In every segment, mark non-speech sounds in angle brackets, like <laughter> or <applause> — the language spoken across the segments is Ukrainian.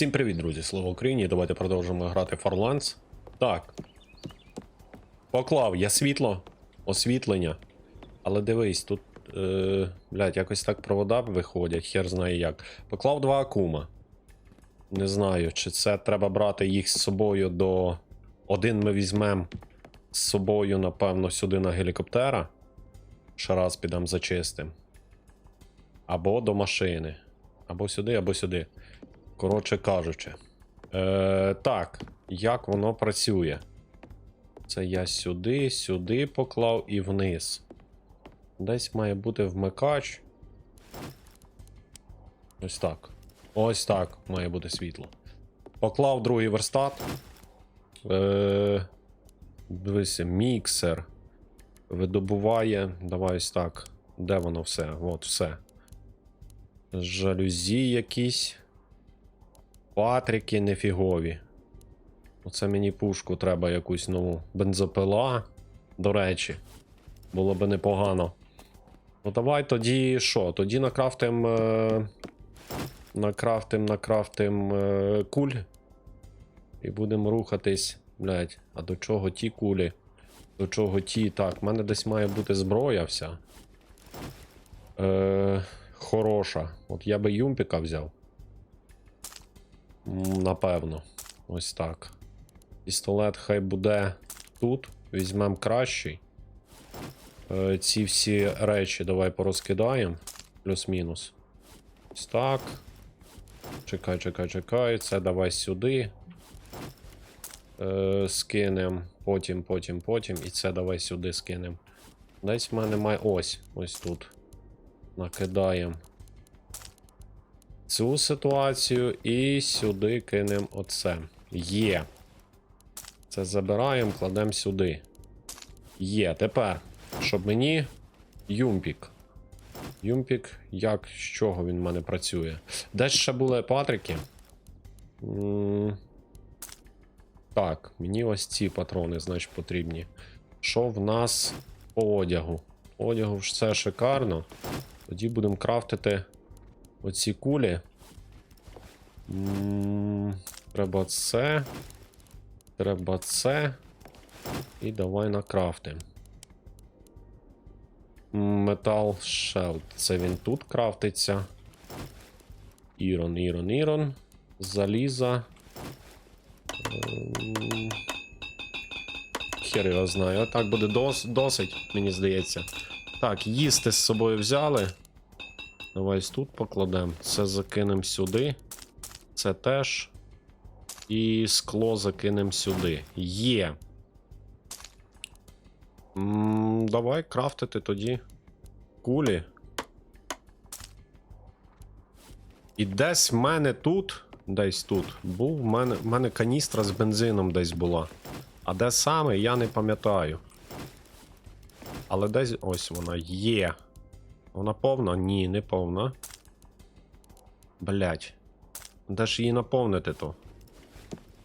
Всім привіт, друзі! Слава Україні! Давайте продовжимо грати Farlands. Так. Поклав я світло, освітлення. Але дивись, тут. Е, блядь, якось так провода виходять, хер знає як. Поклав два акума. Не знаю, чи це треба брати їх з собою до. Один ми візьмемо з собою, напевно, сюди на гелікоптера. Ще раз підемо зачистим. Або до машини. Або сюди, або сюди. Коротше кажучи. Е, так, як воно працює? Це я сюди, сюди поклав і вниз. Десь має бути вмикач. Ось так. Ось так має бути світло. Поклав другий верстат. Е, дивися, міксер. Видобуває. Давай ось так. Де воно все? От, все. Жалюзі якісь. Патрики нефігові. Оце мені пушку треба якусь нову. Бензопила. До речі, було би непогано. Ну давай тоді що? Тоді накрафтим. Е... Накрафтим, накрафтим е... куль. І будемо рухатись. Блять, а до чого ті кулі? До чого ті? Так, в мене десь має бути зброя вся. Е... Хороша. От я би юмпіка взяв. Напевно. Ось так. Пістолет хай буде тут. Візьмемо кращий. Е, ці всі речі давай порозкидаємо. Плюс-мінус. Ось так. Чекай, чекай, чекай. Це давай сюди. Е, скинем. Потім, потім, потім. І це давай сюди скинем. Десь в мене має. Ось. Ось тут. Накидаємо цю ситуацію і сюди кинемо оце. Є. Це забираємо, кладемо сюди. Є. Тепер, щоб мені юмпік. Юмпік, як з чого він в мене працює? Десь ще були патрики. Так, мені ось ці патрони, значить, потрібні. Що в нас по одягу? Одягу все шикарно. Тоді будемо крафтити оці кулі. Треба це. Треба це. І давай накрафтим. Метал Shell. Це він тут крафтиться. Ірон, Ірон, Ірон. Заліза. Хер його знає. Отак буде дос досить, мені здається. Так, їсти з собою взяли. Давай тут покладемо. Це закинемо сюди. Це теж. І скло закинемо сюди. Є. М, давай крафтити тоді кулі. І десь в мене тут. Десь тут. Був в мене, в мене каністра з бензином десь була. А де саме, я не пам'ятаю. Але десь ось вона є. Вона повна? Ні, не повна. Блять. Де ж її наповнити то?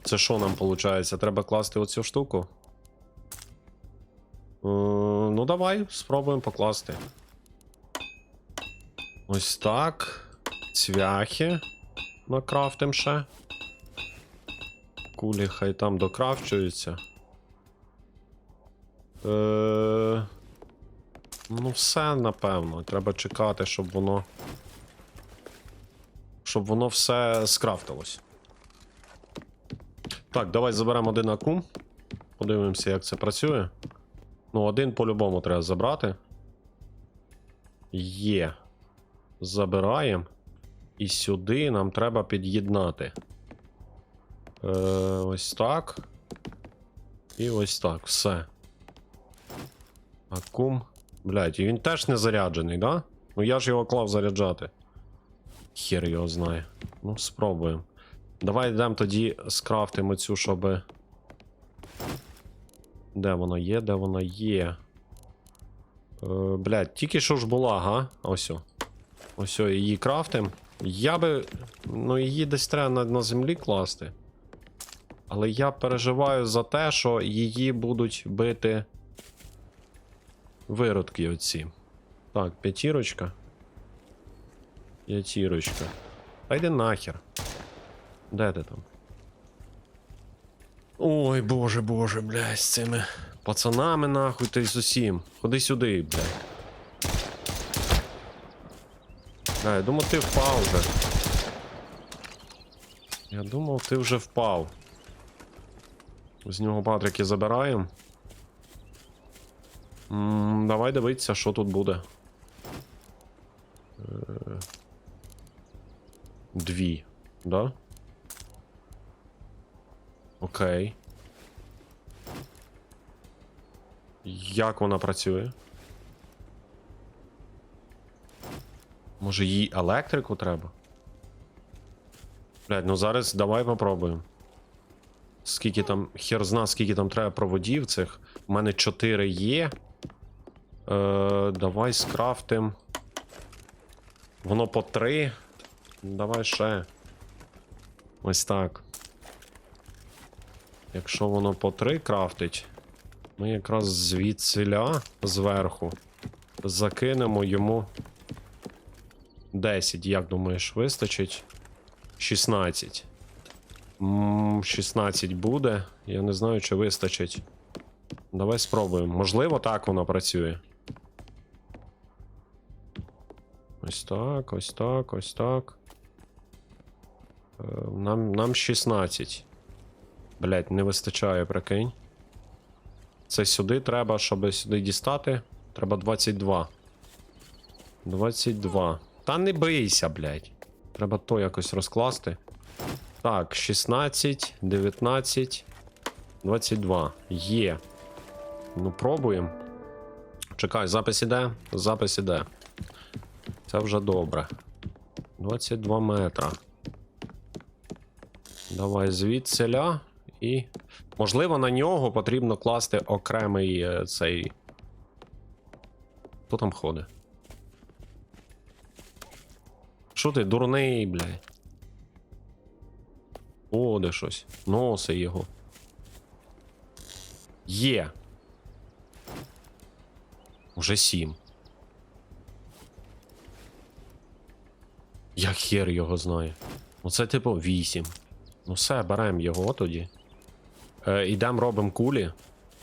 Це що нам виходить? Треба класти оцю штуку? Е, ну, давай, спробуємо покласти. Ось так. Цвяхи. Накрафтим ще. Кулі хай там докрафчуються. Е... Ну, все, напевно. Треба чекати, щоб воно. Щоб воно все скрафтилось. Так, давай заберемо один акум. Подивимося, як це працює. Ну, один по-любому треба забрати. Є. Забираємо. І сюди нам треба під'єднати. Е, ось так. І ось так. Все. Акум. Блять, і він теж не заряджений, да? Ну я ж його клав заряджати. Хер його знає. Ну, спробуємо. Давай йдемо тоді скрафтимо цю, щоб. Де вона є? Де вона є? Е, блядь, тільки що ж була, га? Ось. Ось її крафтим. Я би. Ну, її десь треба на, на землі класти. Але я переживаю за те, що її будуть бити. Виродки оці. Так, п'ятірочка. П'ятірочка. Та йди нахер. Де ти там? Ой, боже, боже, блядь, з цими пацанами нахуй ти з усім. Ходи сюди, блядь. Да, я думав, ти впав вже. Я думав, ти вже впав. З нього патрики забираємо. Давай дивитися, що тут буде. Е, Дві, да? Окей. Як вона працює? Може їй електрику треба? Блядь, ну зараз давай попробуємо. Скільки там. Хер зна, скільки там треба проводів цих. У мене 4 є. Е, давай скрафтим. Воно по 3. Давай ще. Ось так. Якщо воно по 3 крафтить, ми якраз звідсиля зверху закинемо йому 10. Як думаєш, вистачить? 16. 16 буде. Я не знаю, чи вистачить. Давай спробуємо. Можливо, так воно працює. Ось так, ось так, ось так. Е, Нам, нам 16. Блять, не вистачає, прикинь. Це сюди треба, щоб сюди дістати. Треба 22. 22. Та не бийся, блять. Треба то якось розкласти. Так, 16, 19, 22. Є. Ну, пробуємо. Чекай, запис іде? Запис іде. Це вже добре. 22 метра. Давай звідсиля і. Можливо, на нього потрібно класти окремий е, цей. Хто там ходить? Що ти, дурний, блядь? О, де щось. Носи його. Є. Уже сім. Я хер його знаю. Оце типу 8. Ну все, беремо його тоді. Е, ідемо робимо кулі.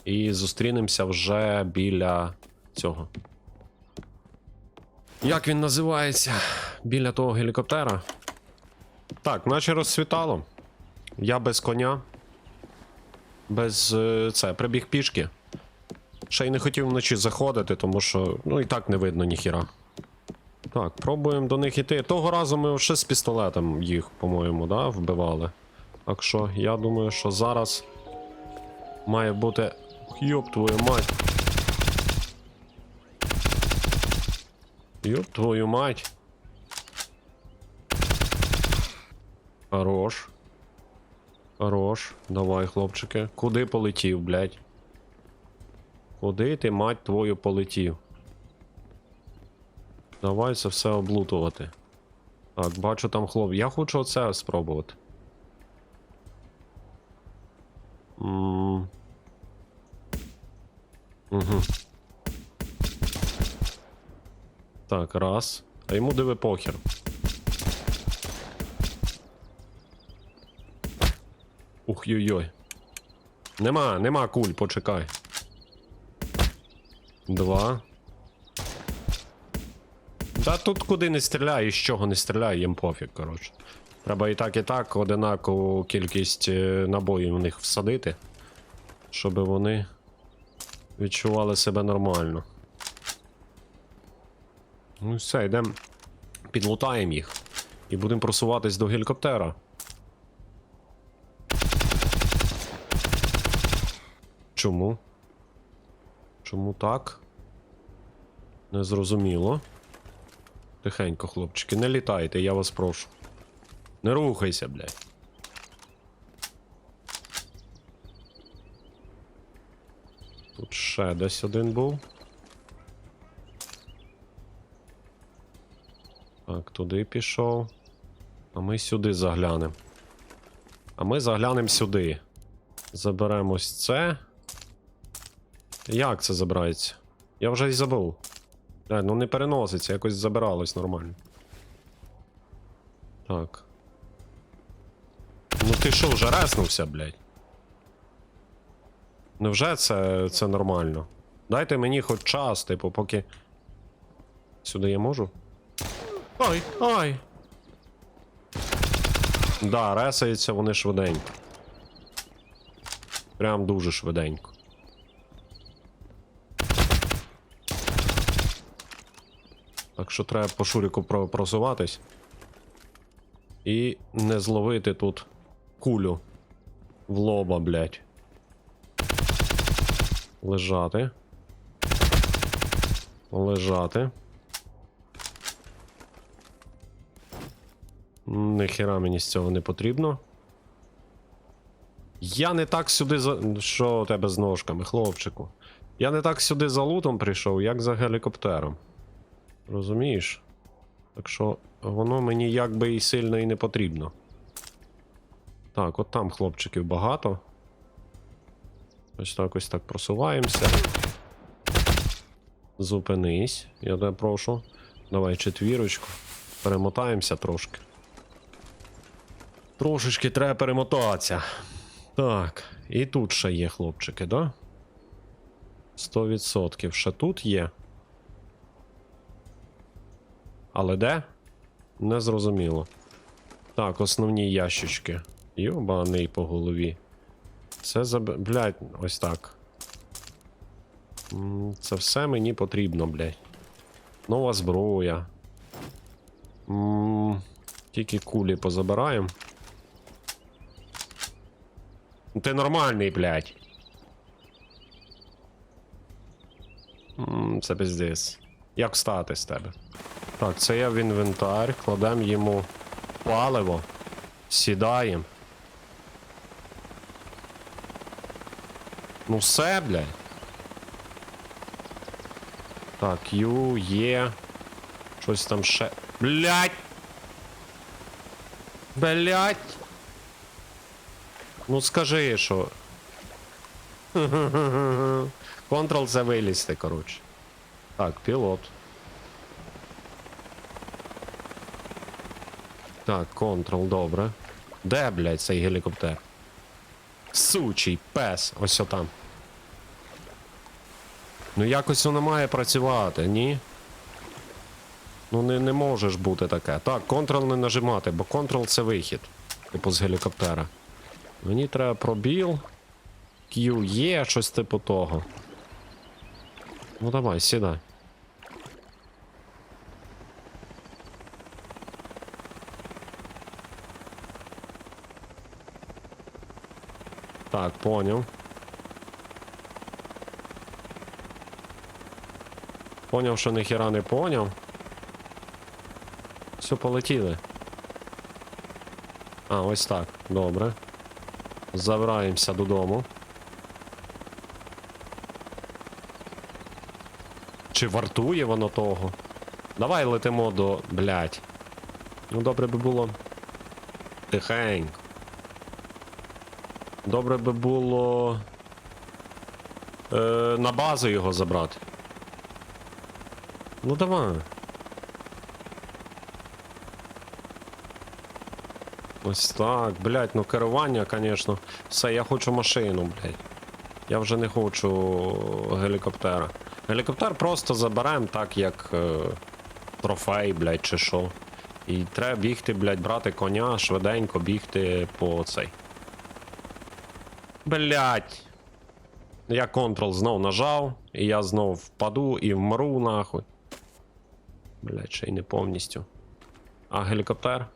І зустрінемося вже біля цього. Як він називається? Біля того гелікоптера. Так, наче розсвітало. Я без коня. Без е, це, прибіг пішки. Ще й не хотів вночі заходити, тому що ну і так не видно ніхіра. Так, пробуємо до них іти. Того разу ми ще з пістолетом їх, по-моєму, да, вбивали. Так що я думаю, що зараз має бути. Йоп твою мать. Йоп твою мать. Хорош. Хорош. Давай, хлопчики. Куди полетів, блядь? Куди ти, мать твою, полетів? Давай це все облутувати. Так, бачу там хлоп. Я хочу оце спробувати. Угу. Так, раз. А йому диви похер. Ух йой-йой. Нема, нема куль, почекай. Два. Та тут куди не стріляй, і з чого не стріляй, їм пофіг, коротше. Треба і так, і так одинакову кількість е, набоїв в них всадити, щоб вони відчували себе нормально. Ну все, йдемо. Підлутаємо їх. І будемо просуватись до гелікоптера. Чому? Чому так? Незрозуміло. Тихенько, хлопчики, не літайте, я вас прошу. Не рухайся, блядь. Тут ще десь один був. Так, туди пішов. А ми сюди заглянемо. А ми заглянемо сюди. Заберемо ось це. Як це забирається? Я вже й забув. Блядь, ну не переноситься, якось забиралось нормально. Так. Ну ти що, вже резнувся, блядь? Невже це, це нормально? Дайте мені хоч час, типу, поки. Сюди я можу? Ай, ай! Да, ресаються вони швиденько. Прям дуже швиденько. Так що треба по шуріку просуватись. І не зловити тут кулю в лоба, блядь. Лежати. Лежати. Ніхіра мені з цього не потрібно. Я не так сюди за. Що у тебе з ножками, хлопчику? Я не так сюди за лутом прийшов, як за гелікоптером. Розумієш? Так що воно мені якби і сильно і не потрібно. Так, от там хлопчиків багато. Ось так ось так просуваємося. Зупинись, я тебе прошу. Давай четвірочку. Перемотаємося трошки. Трошечки треба перемотатися. Так, і тут ще є хлопчики, да? 100% ще тут є. Але де? Не зрозуміло. Так, основні ящички. Йобаний по голові. Це заб... Блядь, ось так. Це все мені потрібно, блядь. Нова зброя. Тільки кулі позабираємо. Ти нормальний, блядь. Це пиздец. Як встати з тебе? Так, це я в інвентар, кладемо йому паливо, сідаємо. Ну все, блядь. Так, Ю, є. Щось там ще. Блядь! Блядь! Ну скажи, що. <laughs> Контрол це вилізти, коротше. Так, пілот. Так, контрол, добре. Де, блядь, цей гелікоптер? Сучий пес, ось отам. Ну якось воно має працювати, ні? Ну не, не можеш бути таке. Так, контрол не нажимати, бо контрол це вихід. Типу з гелікоптера. Мені треба пробіл. Q щось типу того. Ну давай, сідай. Так, поняв. Поняв, що ніхіра не поняв. Все, полетіли. А, ось так. Добре. Забираємося додому. Чи вартує воно того? Давай летимо до. Блять. Ну, добре би було. Тихенько. Добре би було. Е, на базу його забрати. Ну давай. Ось так, блядь, ну керування, звісно. Все, я хочу машину, блядь. Я вже не хочу гелікоптера. Гелікоптер просто заберемо так, як е, трофей, блядь, чи що. І треба бігти, блядь, брати коня, швиденько бігти по цей. Блядь. Я контрол знов нажав, і я знов впаду і вмру нахуй. Блядь, ще й не повністю. А гелікоптер?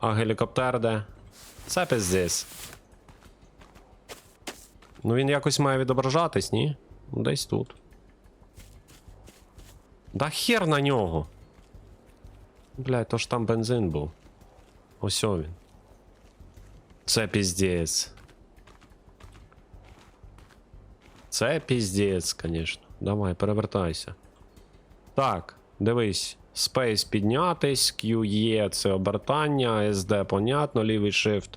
А гелікоптер де? Це пиздець. Ну він якось має відображатись, ні? Десь тут. Да хер на нього. Блядь, то ж там бензин був. Ось він. Це піздець. Це піздець, звісно. Давай, перевертайся. Так, дивись. Space піднятись, QE це обертання, SD понятно, лівий shift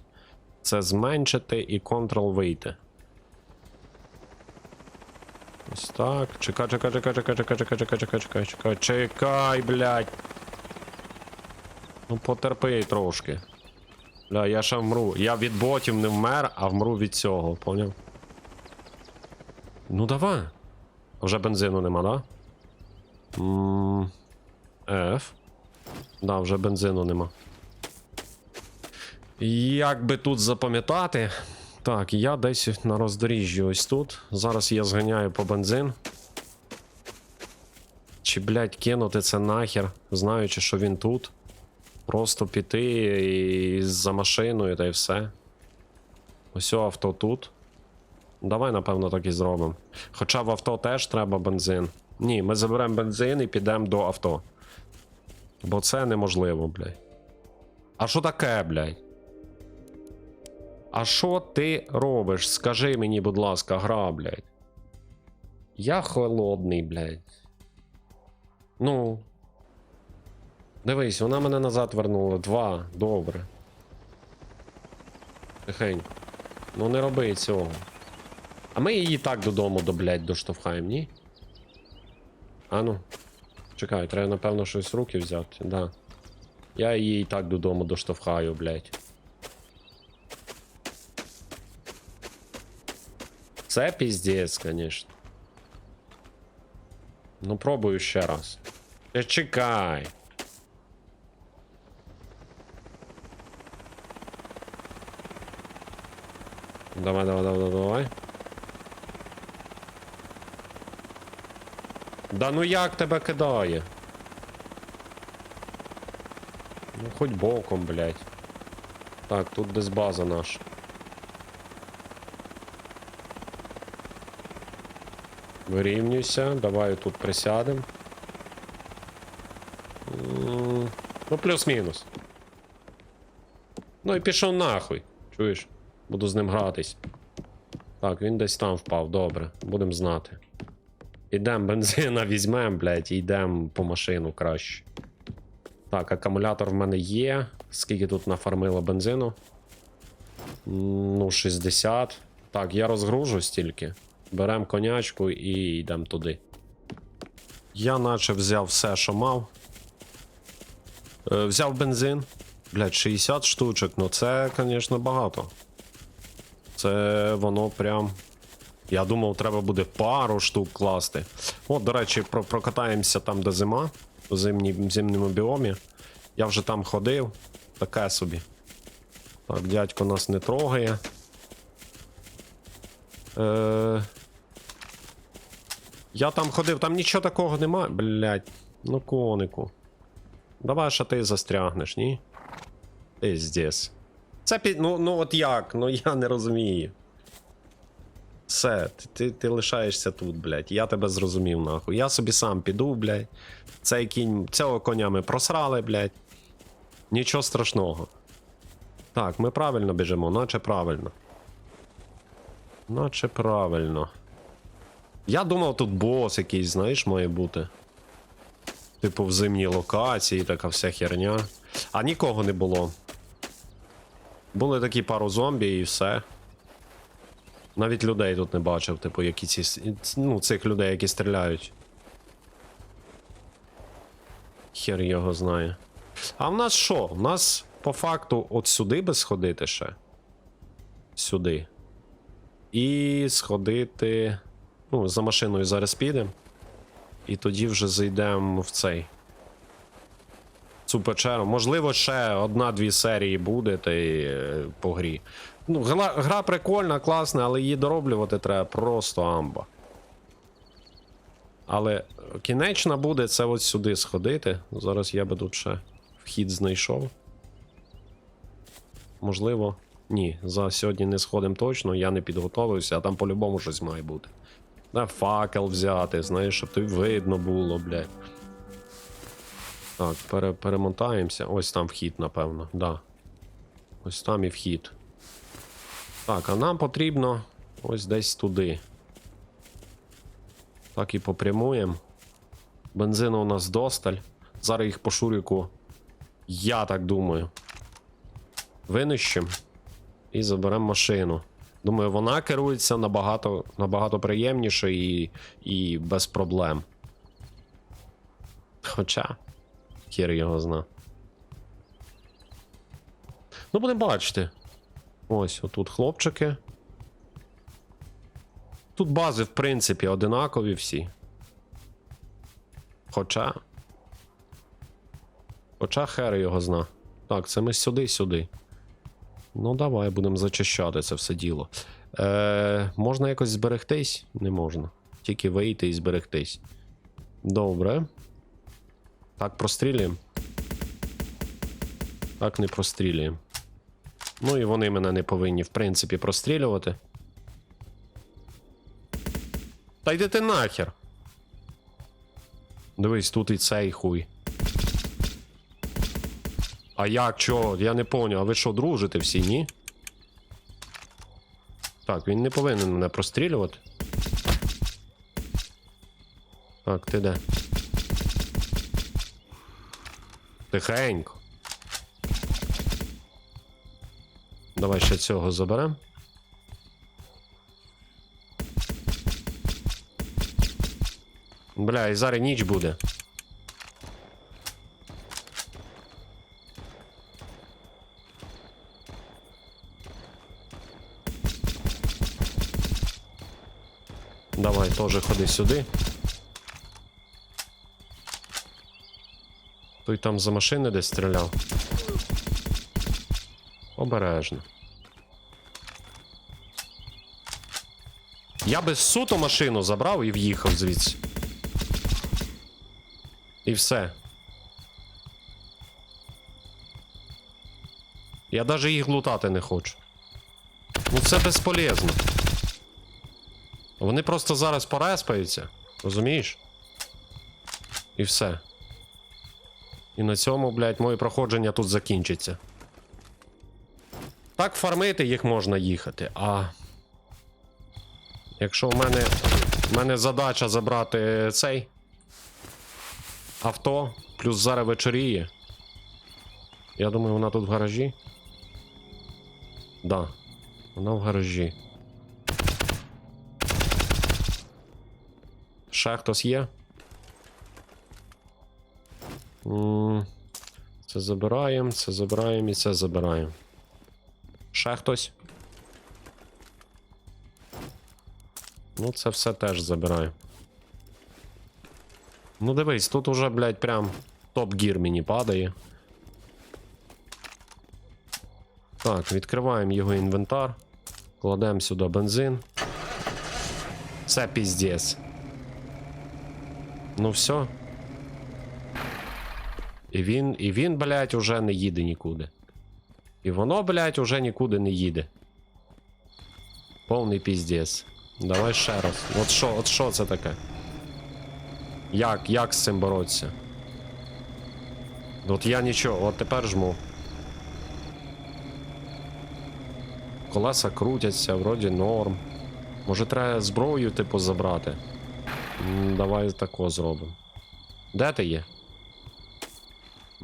це зменшити і Ctrl вийти. Ось так. Чекай, чекай, чекай, чекай, чекай, чекай, чекай, чекай, чекай, чекай, чекай, блядь. Ну потерпи трошки. Бля, я ще вмру. Я від ботів не вмер, а вмру від цього, поняв? Ну давай. Вже бензину нема, да? М, F. Да, вже бензину нема. Як би тут запам'ятати? Так, я десь на роздоріжжі ось тут. Зараз я зганяю по бензин. Чи, блядь, кинути це нахер, знаючи, що він тут. Просто піти і за машиною та й все. Ось авто тут. Давай, напевно, так і зробимо. Хоча в авто теж треба бензин. Ні, ми заберемо бензин і підемо до авто. Бо це неможливо, блядь. А що таке, блядь? А що ти робиш? Скажи мені, будь ласка, гра, блядь. Я холодний, блядь. Ну. Дивись, вона мене назад вернула. Два. Добре. Тихенько. Ну не роби цього. А ми її так додому до, блядь, доштовхаємо, ні? А ну. Чекай, треба, напевно, щось в руки взяти, да. Я її і так додому доштовхаю, блядь. Це піздець, конечно. Ну, пробую ще раз. Чекай. Давай, давай, давай, давай. Да ну як тебе кидає? Ну хоч боком, блядь. Так, тут десь база наша. Вирівнюйся, давай тут присядем. Ну, плюс-мінус. Ну і пішов нахуй. Чуєш? Буду з ним гратись. Так, він десь там впав, добре, будемо знати. Ідем бензина візьмем, блядь, і йдемо по машину краще. Так, акумулятор в мене є. Скільки тут нафармило бензину? Ну, 60. Так, я розгружу стільки. Берем конячку і йдемо туди. Я наче взяв все, що мав. Е, взяв бензин. Блядь, 60 штучок, ну це, звісно, багато. Це воно прям. Я думав, треба буде пару штук класти. От, до речі, про, прокатаємося там, де зима, у зимньому біомі. Я вже там ходив. Таке собі. Так, дядько нас не трогає. Е... Я там ходив, там нічого такого немає. Блять, ну конику. Давай що ти застрягнеш, ні? Ти здесь. Це під. Ну, ну от як? Ну я не розумію. Все, ти, ти, ти лишаєшся тут, блядь. Я тебе зрозумів, нахуй. Я собі сам піду, блядь. Цей кінь. Цього коня ми просрали, блядь. Нічого страшного. Так, ми правильно біжимо, наче правильно. Наче правильно. Я думав, тут бос якийсь, знаєш, має бути. Типу в зимній локації, така вся херня. А нікого не було. Були такі пару зомбі і все. Навіть людей тут не бачив, типу, які ці. Ну, цих людей, які стріляють. Хер його знає. А в нас що? У нас по факту от сюди би сходити ще. Сюди. І сходити. Ну, за машиною зараз підемо. І тоді вже зайдемо в цей. Цю печеру. Можливо, ще одна-дві серії буде та й е, по грі. Ну, гра, гра прикольна, класна, але її дороблювати треба просто амба. Але кінечна буде це от сюди сходити. Зараз я би тут ще вхід знайшов. Можливо. Ні, за сьогодні не сходимо точно, я не підготовився, а там по-любому щось має бути. Да, факел взяти, знаєш, щоб тобі видно було, блядь. Так, пере, перемотаємося. Ось там вхід, напевно, да. Ось там і вхід. Так, а нам потрібно ось десь туди. Так і попрямуємо. Бензину у нас досталь. Зараз їх по шуріку. Я так думаю. Винищимо і заберемо машину. Думаю, вона керується набагато, набагато приємніше і, і без проблем. Хоча, хір його зна. Ну, будемо бачити. Ось, отут хлопчики. Тут бази, в принципі, одинакові всі. Хоча. Хоча хер його зна. Так, це ми сюди-сюди. Ну, давай будемо зачищати це все діло. Е, можна якось зберегтись? Не можна. Тільки вийти і зберегтись. Добре. Так, прострілюємо. Так, не прострілюємо. Ну і вони мене не повинні, в принципі, прострілювати. Та йди ти нахер. Дивись, тут і цей хуй. А як чого? Я не поняв. А ви що, дружите всі, ні? Так, він не повинен мене прострілювати. Так, ти де? Тихенько. Давай ще цього заберем. Бля, і зараз ніч буде. Давай теж ходи сюди. Той там за машини десь стріляв. Обережно. Я би суто машину забрав і в'їхав звідси. І все. Я навіть їх лутати не хочу. Ну це безполезно. Вони просто зараз пореспаються, розумієш? І все. І на цьому, блядь, моє проходження тут закінчиться. Так фармити їх можна їхати, а. Якщо в мене. В мене задача забрати цей авто, плюс зараз вечоріє. Я думаю, вона тут в гаражі. Да, вона в гаражі. Ще хтось є? Це забираємо, це забираємо і це забираємо. Ще хтось? Ну, це все теж забираю. Ну, дивись, тут уже, блядь, прям топ-гір мені падає. Так, відкриваємо його інвентар. Кладемо сюди бензин. Це піздець. Ну все. І він, і він, блядь, уже не їде нікуди. І воно, блядь, уже нікуди не їде. Повний піздець. Давай ще раз. От що, от що це таке? Як, як з цим боротися? От я нічого, от тепер жму. Колеса крутяться, вроді норм. Може треба зброю, типу, забрати. М, Давай тако зробимо. Де ти є?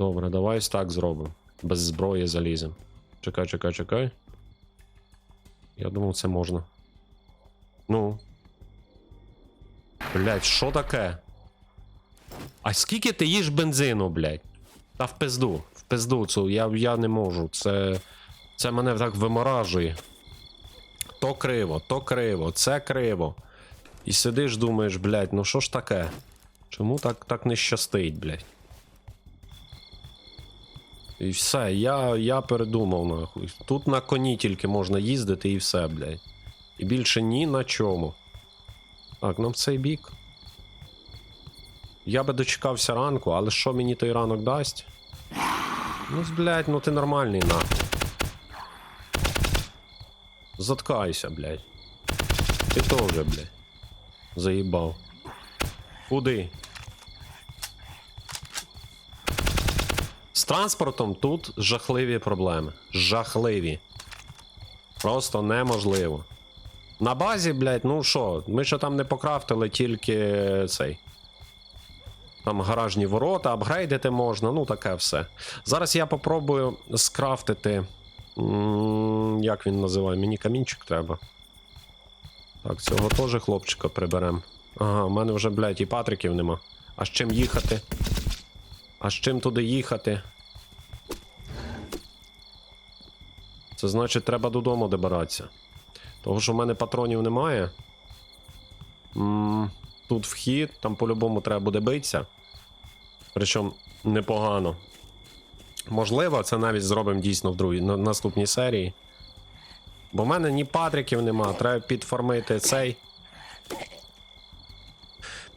Добре, давай так зробимо. Без зброї залізем. Чекай, чекай, чекай. Я думав, це можна. Ну. Блять, що таке? А скільки ти їш бензину, блять? Та в пизду, в пизду цю, я, я не можу. Це. Це мене так виморажує. То криво, то криво, це криво. І сидиш, думаєш, блять, ну що ж таке? Чому так, так не щастить, блять? І все, я, я передумав нахуй. Тут на коні тільки можна їздити і все, блядь. І більше ні на чому. Так, нам в цей бік. Я би дочекався ранку, але що мені той ранок дасть? Ну, блядь, ну ти нормальний нахуй. Заткайся, блядь. Ти теж, блядь. Заїбав. Куди? Транспортом тут жахливі проблеми. Жахливі. Просто неможливо. На базі, блядь, ну що, ми ще там не покрафтили тільки цей. Там гаражні ворота, апгрейдити можна, ну таке все. Зараз я попробую скрафтити. Як він називає? Мені камінчик треба. Так, цього теж хлопчика приберем. Ага, у мене вже, блядь, і патриків нема. А з чим їхати? А з чим туди їхати? Це значить, треба додому добиратися. Того, що в мене патронів немає. тут вхід, там по-любому треба буде битися. Причому непогано. Можливо, це навіть зробимо дійсно в другій на наступній серії. Бо в мене ні патриків нема, треба підформити цей.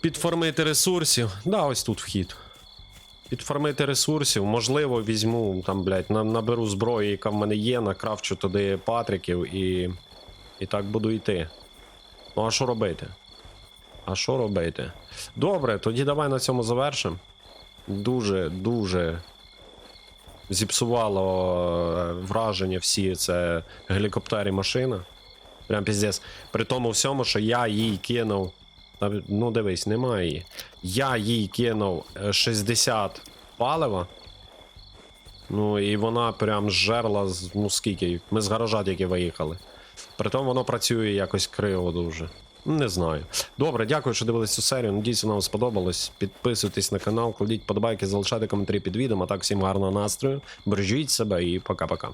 Підформити ресурсів. Да, ось тут вхід. Підформити ресурсів, можливо, візьму там, блядь, наберу зброї, яка в мене є, накрафчу туди патриків і. І так буду йти. Ну, а що робити? А що робити? Добре, тоді давай на цьому завершимо. Дуже, дуже зіпсувало е, враження всі це гелікоптер і машина. Прям піздець. При тому всьому, що я їй кинув. Ну, дивись, немає її. Я їй кинув е, 60 палива. Ну, і вона прям жерла з- ну скільки. Ми з гаража тільки виїхали. Притом воно працює якось криво дуже. Не знаю. Добре, дякую, що дивились цю серію. Надіюсь, вона вам сподобалась. Підписуйтесь на канал, кладіть подобайки, залишайте коментарі під відео. А так, всім гарного настрою. Бережіть себе і пока-пока.